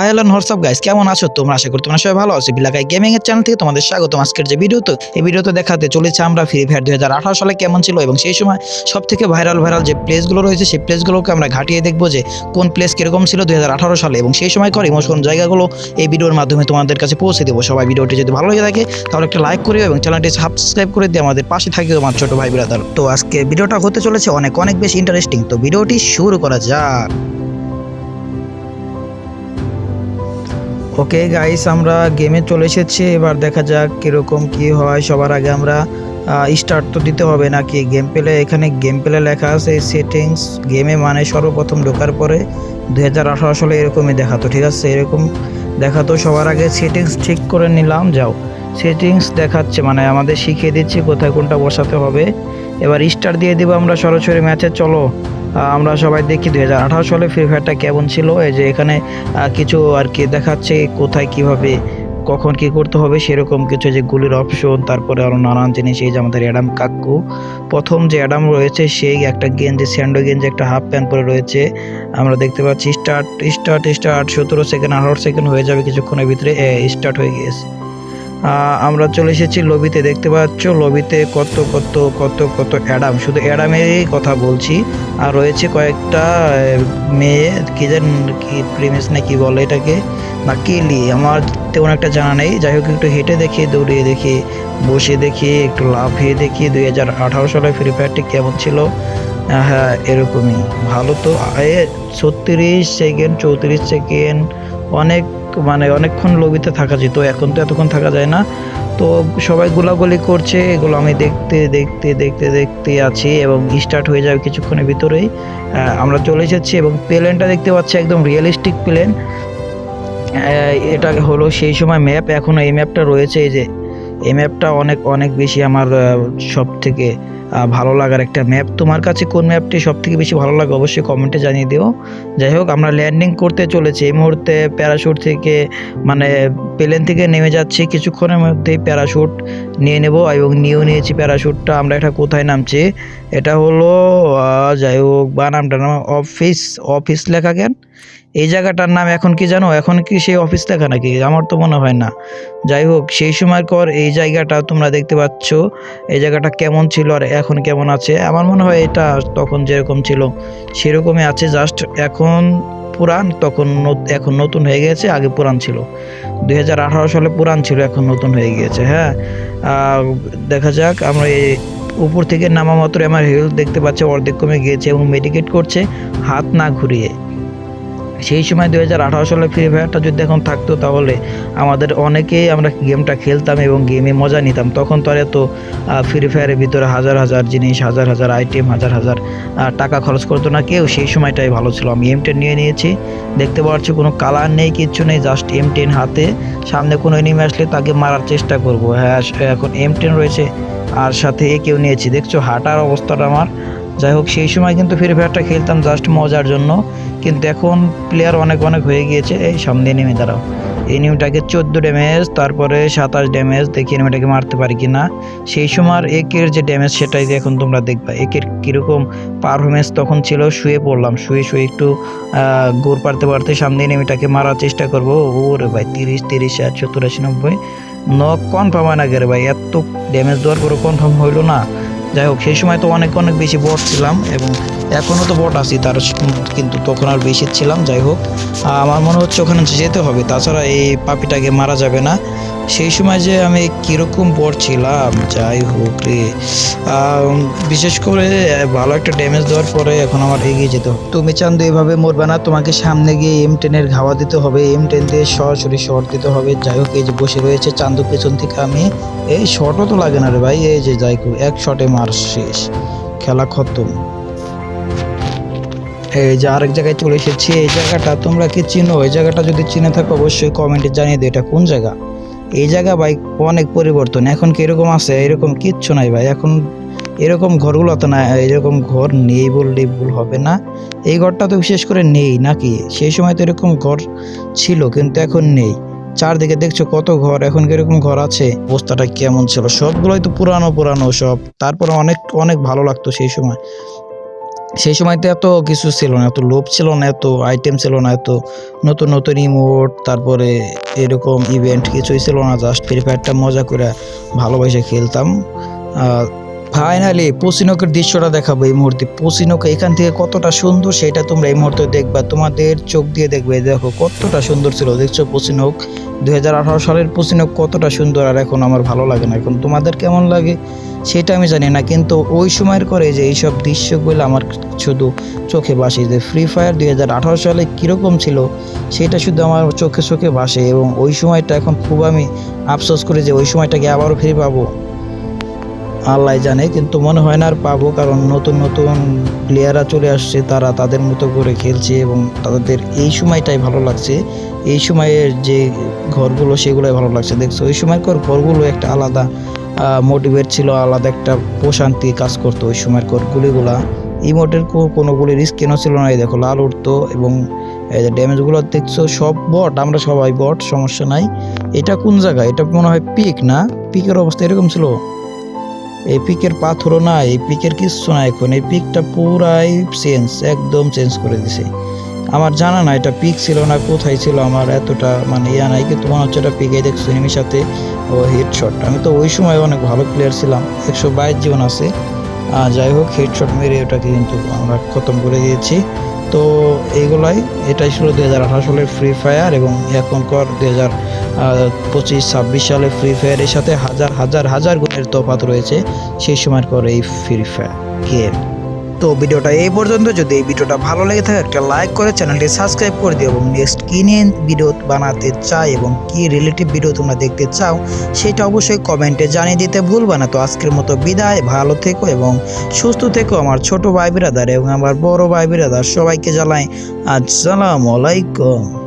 Hi hello WhatsApp guys কেমন আছো তোমরা? আশা করি তোমরা সবাই ভালো আছো। বিলাকাই গেমিং এর চ্যানেল থেকে তোমাদের স্বাগত। আজকের যে ভিডিও তো, এই ভিডিওতে দেখাতে চলেছে আমরা ফ্রি ফায়ার দুই হাজার আঠারো সালে কেমন ছিল এবং সেই সময় সব থেকে ভাইরাল ভাইরাল যে প্লেসগুলো রয়েছে, সেই প্লেসগুলোকে আমরা ঘাটিয়ে দেখব যে কোন প্লেস কীরকম ছিল দুই হাজার আঠারো সালে এবং সেই সময় কর ইমোশন জায়গাগুলো এই ভিডিওর মাধ্যমে তোমাদের কাছে পৌঁছে দেবো। সবাই ভিডিওটি যদি ভালো লেগে থাকে, তাহলে একটা লাইক করিও এবং চ্যানেলটি সাবস্ক্রাইব করে দিয়ে আমাদের পাশে থাকিও আমার ছোট ভাই ব্রাদার তো আজকে ভিডিওটা হতে চলেছে অনেক অনেক বেশি ইন্টারেস্টিং তো ভিডিওটি শুরু করা যাক। ওকে গাইস আমরা গেমে চলে এসেছি। এবার দেখা যাক কীরকম কি হয়। সবার আগে আমরা স্টার্ট তো দিতে হবে নাকি গেম প্লে এখানে গেম প্লে লেখা আছে সেটিংস গেমে মানে সর্বপ্রথম ঢোকার পরে দুই হাজার আঠারো সালে এরকমই দেখাতো, ঠিক আছে? এরকম দেখাতো। সবার আগে সেটিংস ঠিক করে নিলাম, যাও। সেটিংস দেখাচ্ছে মানে আমাদের শিখিয়ে দিচ্ছে কোথায় কোনটা বসাতে হবে। এবার স্টার দিয়ে দিব আমরা সরাসরি ম্যাচে চলো। আমরা সবাই দেখি দুই হাজার আঠারো সালে ফ্রি ফায়ারটা কেমন ছিল? এই যে এখানে কিছু আর কি দেখাচ্ছে কোথায় কীভাবে, কখন কি করতে হবে, সেরকম কিছু যে গুলির অপশন তারপরে আরও নানান জিনিস, এই যে আমাদের অ্যাডাম কাকু প্রথম যে অ্যাডাম রয়েছে, সেই একটা গেঞ্জি স্যান্ডো গেঞ্জি একটা হাফ প্যান্ট পরে রয়েছে। আমরা দেখতে পাচ্ছি স্টার্ট স্টার্ট স্টার্ট সতেরো সেকেন্ড আঠারো সেকেন্ড হয়ে যাবে কিছুক্ষণের ভিতরে স্টার্ট হয়ে গিয়েছে। আমরা চলে এসেছি লবিতে, দেখতে পাচ্ছ লবিতে কত কত কত কত অ্যাডাম। শুধু অ্যাডামেরই কথা বলছি, আর রয়েছে কয়েকটা মেয়ে, কি যেন, কি প্রিমিস না কি বলে এটাকে? না, কিলি, আমার তেমন একটা জানা নেই। যাই হোক, একটু হেঁটে দেখি, দৌড়িয়ে দেখি, বসে দেখি, একটু লাফিয়ে দেখি। দুই হাজার আঠারো সালে ফ্রি ফায়ারটি কেমন ছিল? হ্যাঁ এরকমই। ভালো তো ছত্রিশ সেকেন্ড, চৌত্রিশ সেকেন্ড, অনেক মানে অনেকক্ষণ লবিতে থাকা যেত, এখন তো এতক্ষণ থাকা যায় না। তো সবাই গোলাগুলি করছে, এগুলো আমি দেখতে দেখতে দেখতে দেখতে আছি এবং স্টার্ট হয়ে যাবে কিছুক্ষণের ভিতরেই। আমরা চলে এসেছি এবং প্লেনটা দেখতে পাচ্ছি একদম রিয়েলিস্টিক প্লেন এটা হলো সেই সময় ম্যাপ এখনও এই ম্যাপটা রয়েছে এই যে, এই ম্যাপটা অনেক অনেক বেশি আমার সব থেকে ভালো লাগার একটা ম্যাপ তোমার কাছে কোন ম্যাপটি সব থেকে বেশি ভালো লাগে অবশ্যই কমেন্টে জানিয়ে দিও। যাই হোক, আমরা ল্যান্ডিং করতে চলেছি। এই মুহূর্তে প্যারাশুট থেকে মানে প্লেন থেকে নেমে যাচ্ছি। কিছুক্ষণের মধ্যেই প্যারাশুট নিয়ে নেব এবং নিয়েও নিয়েছি প্যারাশুটটা আমরা এটা কোথায় নামছি? এটা হলো যাই হোক, বা নামটা নাম অফিস অফিস লেখা কেন? এই জায়গাটার নাম এখন কি জানো? এখন কি সেই অফিস লেখা নাকি? আমার তো মনে হয় না। যাই হোক, সেই সময় কর এই জায়গাটা তোমরা দেখতে পাচ্ছ। এই জায়গাটা কেমন ছিল আর এখন কেমন আছে? আমার মনে হয় এটা তখন যেরকম ছিল, সেরকমই আছে। জাস্ট এখন পুরান তখন এখন নতুন হয়ে গেছে, আগে পুরান ছিল। দুই হাজার আঠারো সালে পুরান ছিল, এখন নতুন হয়ে গিয়েছে হ্যাঁ? দেখা যাক, আমরা এই উপর থেকে নামা মাত্র আমার হেলথ দেখতে পাচ্ছি, অর্ধেক কমে গিয়েছে এবং মেডিকেট করছে, হাত না ঘুরিয়ে। সেই সময় দুই হাজার আঠারো সালে ফ্রি ফায়ারটা যদি এখন থাকতো তাহলে আমাদের অনেকেই আমরা গেমটা খেলতাম এবং গেমে মজা নিতাম। তখন তো আর এত ফ্রি ফায়ারের ভিতরে হাজার হাজার জিনিস, হাজার হাজার আইটেম হাজার হাজার টাকা খরচ করতো না কেউ। সেই সময়টাই ভালো ছিল। আমি এম টেন নিয়ে নিয়েছি। দেখতে পাচ্ছি কোনো কালার নেই, কিচ্ছু নেই জাস্ট এম টেন হাতে। সামনে কোনো এনিমি আসলে তাকে মারার চেষ্টা করব। হ্যাঁ এখন এম টেন রয়েছে। আর সাথে এ কেউ নিয়েছি। দেখছ হাঁটার অবস্থাটা আমার। যাই হোক, সেই সময় কিন্তু ফ্রি ফায়ারটা খেলতাম জাস্ট মজার জন্য। কিন্তু এখন প্লেয়ার অনেক অনেক হয়ে গিয়েছে। এই সামনে নেমে দাঁড়াও। এই নিউটাকে চোদ্দ ড্যামেজ তারপরে সাতাশ ড্যামেজ দেখি এনিমিটাকে মারতে পারি কি না? সেই সময় একের যে ড্যামেজ সেটাই এখন তোমরা দেখবা। একের কীরকম পারফরমেন্স তখন ছিল, শুয়ে পড়লাম। শুয়ে শুয়ে একটু গোর পারতে পারতে সামনে এনিমিটাকে মারার চেষ্টা করব। ওরে ভাই, তিরিশ তিরিশ, ষাট, সত্তর নব্বই। নক কনফার্ম হয় না গে রে ভাই? এত ড্যামেজ দেওয়ার পরে কনফার্ম হইল না। যাই হোক, সেই সময় তো অনেক অনেক বেশি বট ছিলাম এবং এখনও তো বট আছি তার কিন্তু তখন আর বেশি ছিলাম যাই হোক। আমার মনে হচ্ছে ওখানে যেতে হবে তাছাড়া এই পাপিটাকে মারা যাবে না। সেই সময় যে আমি কীরকম বট ছিলাম যাই হোক রে। বিশেষ করে ভালো একটা ড্যামেজ দেওয়ার পরে এখন আমার এগিয়ে যেতে তুমি চান্দু এভাবে মরবে না তোমাকে সামনে গিয়ে এম টেনের ঘাওয়া দিতে হবে এম টেন দিয়ে সরাসরি শর্ট দিতে হবে। যাই হোক এই যে বসে রয়েছে চান্দু পেছন থেকে আমি এই শর্টও তো লাগে না রে ভাই এই যে যাই হোক, এক শটে মার শেষ খেলা খতম। এই যে আরেক জায়গায় চলে এসেছি, এই জায়গাটা তোমরা কি চিনো? এই জায়গাটা যদি চিনে থাকো, অবশ্যই কমেন্টে জানিয়ে দিও এটা কোন জায়গা? এই জায়গা ভাই অনেক পরিবর্তন। এখন কি এরকম আছে? এরকম কিচ্ছু নাই ভাই। এখন এরকম ঘরগুলো তো না এরকম ঘর নেই বললেই ভুল হবে না। এই ঘরটা তো বিশেষ করে নেই নাকি? সেই সময় তো এরকম ঘর ছিল, কিন্তু এখন নেই। চারদিকে দেখছ কত ঘর, এখন কি এরকম ঘর আছে? অবস্থাটা কেমন ছিল? সবগুলোই তো পুরানো পুরানো সব। তারপরে অনেক অনেক ভালো লাগতো সেই সময়। সেই সময়তে এত কিছু ছিল না, এত লোভ ছিল না, এত আইটেম ছিল না, এত নতুন নতুন ইমোট তারপরে এরকম ইভেন্ট কিছুই ছিল না জাস্ট ফ্রি ফায়ারটা মজা করে ভালোবেসে খেলতাম। ফাইনালি পশ্চিনকের দৃশ্যটা দেখাবো এই মুহূর্তে। পশ্চিনক এখান থেকে কতটা সুন্দর সেটা তোমরা এই মুহূর্তে দেখবা, তোমাদের চোখ দিয়ে দেখবে। দেখো কতটা সুন্দর ছিল, দেখছ পশ্চিনক দুই সালের পশ্চিনক কতটা সুন্দর আর এখন আমার ভালো লাগে না। এখন তোমাদের কেমন লাগে? সেটা আমি জানি না, কিন্তু ওই সময়ের করে যে এইসব দৃশ্যগুলো আমার শুধু চোখে বাসে যে ফ্রি ফায়ার দু হাজার আঠারো সালে কীরকম ছিল, সেটা শুধু আমার চোখে চোখে ভাসে এবং ওই সময়টা এখন খুব আমি আফসোস করি যে ওই সময়টাকে আবারও ফিরে পাবো। আল্লাহ জানে, কিন্তু মনে হয় না আর পাবো, কারণ নতুন নতুন প্লেয়াররা চলে আসছে, তারা তাদের মতো করে খেলছে এবং তাদের এই সময়টাই ভালো লাগছে। এই সময়ের যে ঘরগুলো, সেগুলোই ভালো লাগছে। দেখছ, ওই সময়কার ঘরগুলো একটা আলাদা মোটিভেট ছিল আলাদা একটা প্রশান্তি কাজ করতো ওই সময়কার গুলিগুলা। ইমোটের কোনো রিস্ক কেন ছিল না? এই দেখো, লাল উঠতো এবং এই যে ড্যামেজগুলো দেখছ, সব বট আমরা সবাই বট সমস্যা নাই। এটা কোন জায়গা এটা মনে হয় পিক না? পিকের অবস্থা এরকম ছিল? এই পিকের পাথরও না এই পিকের কিচ্ছু না এখন। এই পিকটা পুরাই চেঞ্জ একদম চেঞ্জ করে দিছে। আমার জানা না এটা পিক ছিল না, কোথায় ছিল আমার এতটা মানে ইয়া নাই, কিন্তু মনে হচ্ছে এটা পিকে দেখছ এনিমির সাথে ও হেডশট আমি তো ওই সময় অনেক ভালো প্লেয়ার ছিলাম, একশো বাইশ জীবন আছে। যাই হোক হেডশট মেরে ওটাকে কিন্তু আমরা খতম করে দিয়েছি। তো এইগুলাই এটাই ছিল দু হাজার আঠারো সালের ফ্রি ফায়ার এবং এখনকার দু হাজার পঁচিশ, ছাব্বিশ সালে ফ্রি ফায়ারের সাথে হাজার হাজার হাজার গুণের তফাত রয়েছে। সেই সময়ের পর এই ফ্রি ফায়ার গেম তো ভিডিওটা এই পর্যন্ত। যদি এই ভিডিওটা ভালো লেগে থাকে, একটা লাইক করে চ্যানেলটি সাবস্ক্রাইব করে দিও এবং নেক্সট কী নিয়ে ভিডিও বানাতে চাই এবং কি রিলেটিভ ভিডিও তোমরা দেখতে চাও, সেটা অবশ্যই কমেন্টে জানিয়ে দিতে ভুলবে না। তো আজকের মতো বিদায়, ভালো থেকো এবং সুস্থ থেকো আমার ছোট ভাই বিরাদার এবং আমার বড় ভাই বিরাদার সবাইকে জানাই, আসসালামু আলাইকুম।